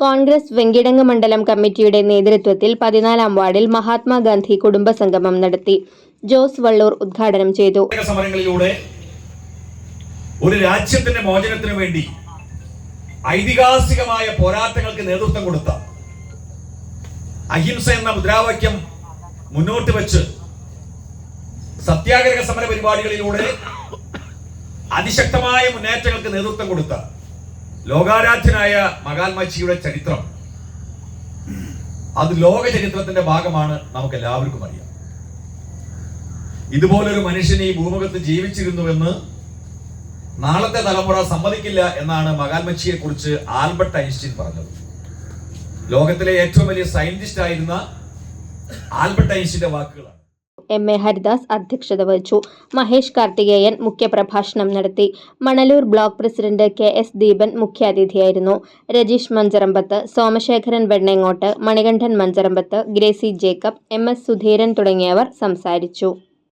കോൺഗ്രസ് വെങ്കിടങ്ങ് മണ്ഡലം കമ്മിറ്റിയുടെ നേതൃത്വത്തിൽ പതിനാലാം വാർഡിൽ മഹാത്മാഗാന്ധി കുടുംബസംഗമം നടത്തി. ജോസ് വള്ളൂർ ഉദ്ഘാടനം ചെയ്തു. ഒരു രാജ്യത്തിന്റെ മോചനത്തിന് വേണ്ടി ഐതിഹാസികമായ പോരാട്ടങ്ങൾക്ക് നേതൃത്വം കൊടുത്ത അഹിംസ എന്ന മുദ്രാവാക്യം മുന്നോട്ട് വെച്ച് സത്യാഗ്രഹ സമര പരിപാടികളിലൂടെ അതിശക്തമായ മുന്നേറ്റങ്ങൾക്ക് നേതൃത്വം കൊടുത്ത ലോകാരാധ്യനായ മകാൽമച്ചിയുടെ ചരിത്രം. അത് ലോക ചരിത്രത്തിന്റെ ഭാഗമാണ് നമുക്ക് എല്ലാവർക്കും അറിയാം. ഇതുപോലൊരു മനുഷ്യൻ ഈ ഭൂമുഖത്ത് ജീവിച്ചിരുന്നുവെന്ന് നാളത്തെ തലമുറ സമ്മതിക്കില്ല എന്നാണ് മകാൽമച്ചിയെ കുറിച്ച് ആൽബർട്ട് ഐൻസ്റ്റീൻ പറഞ്ഞത്. ലോകത്തിലെ ഏറ്റവും വലിയ സയന്റിസ്റ്റ് ആയിരുന്ന ആൽബർട്ട് ഐൻസ്റ്റീന്റെ വാക്കുകളാണ്. എം എ ഹരിദാസ് അധ്യക്ഷത വഹിച്ചു. മഹേഷ് കാർത്തികേയൻ മുഖ്യപ്രഭാഷണം നടത്തി. Manalur block president K S Deepan മുഖ്യാതിഥിയായിരുന്നു. Rajeesh Mancharambath Somasekharan Vennengott Manikandan Mancharambath Gracy Jacob M S Sudheeran തുടങ്ങിയവർ സംസാരിച്ചു.